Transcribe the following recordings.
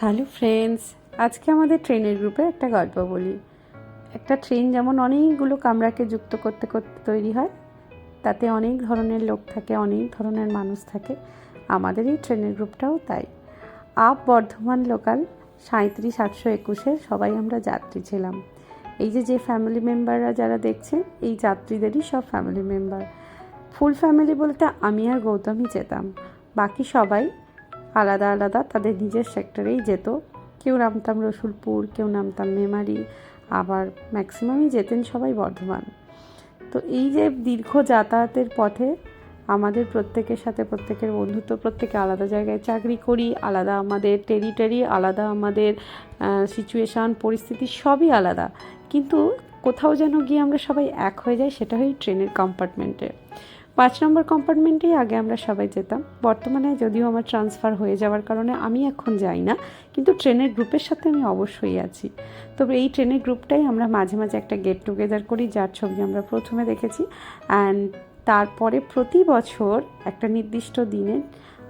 Hello friends, আজকে আমাদের ট্রেনের গ্রুপে একটা গল্প বলি। একটা ট্রেন যেমন অনেকগুলো কামরাকে যুক্ত করতে করতে তৈরি হয়, তাতে অনেক ধরনের লোক থাকে, অনেক ধরনের মানুষ থাকে। আমাদের এই ট্রেনের গ্রুপটাও তাই। আপ বর্ধমান লোকাল সাঁত্রিশ আটশো একুশে সবাই আমরা যাত্রী ছিলাম। এই যে যে ফ্যামিলি মেম্বাররা যারা দেখছেন, এই যাত্রীদেরই সব ফ্যামিলি মেম্বার ফুল ফ্যামিলি বলতে আমি আর গৌতমই যেতাম। বাকি সবাই আলাদা আলাদা তাদের নিজের সেক্টরেই যেত। কেউ নামতাম রসুলপুর, কেউ নামতাম মেমারি, আবার ম্যাক্সিমামই যেতেন সবাই বর্ধমান। তো এই যে দীর্ঘ যাতায়াতের পথে আমাদের প্রত্যেকের সাথে, প্রত্যেকের বন্ধুত্ব, প্রত্যেকে আলাদা জায়গায় চাকরি করি, আলাদা আমাদের টেরিটরি আলাদা আমাদের সিচুয়েশান পরিস্থিতি সবই আলাদা। কিন্তু কোথাও যেন গিয়ে আমরা সবাই এক হয়ে যাই, সেটা হয় ট্রেনের কম্পার্টমেন্টে পাঁচ নম্বর কম্পার্টমেন্টেই আগে আমরা সবাই যেতাম। বর্তমানে যদিও আমার ট্রান্সফার হয়ে যাওয়ার কারণে আমি এখন যাই না, কিন্তু ট্রেনের গ্রুপের সাথে আমি অবশ্যই আছি। তবে এই ট্রেনের গ্রুপটাই আমরা মাঝে মাঝে একটা গেট টুগেদার করি, যার ছবি আমরা প্রথমে দেখেছি। অ্যান্ড তারপরে প্রতি বছর একটা নির্দিষ্ট দিনে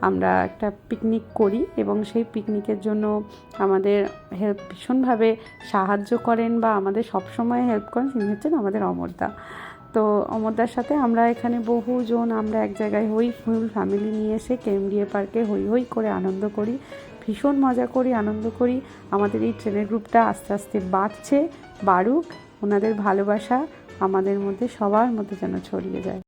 আমরা একটা পিকনিক করি এবং সেই পিকনিকের জন্য আমাদের হেল্প ভীষণভাবে সাহায্য করেন বা আমাদের সবসময় হেল্প করেন, তিনি হচ্ছেন আমাদের অমরদা। তো অমরদার সাথে আমরা এখানে বহুজন আমরা এক জায়গায় হই, ফুল ফ্যামিলি নিয়ে এসে কেমডিএ পার্কে হই হই করে আনন্দ করি, ভীষণ মজা করি, আনন্দ করি। আমাদের এই ট্রেনের গ্রুপটা আস্তে আস্তে বাড়ছে, বাড়ুক, ওনাদের ভালোবাসা আমাদের মধ্যে সবার মধ্যে যেন ছড়িয়ে যায়।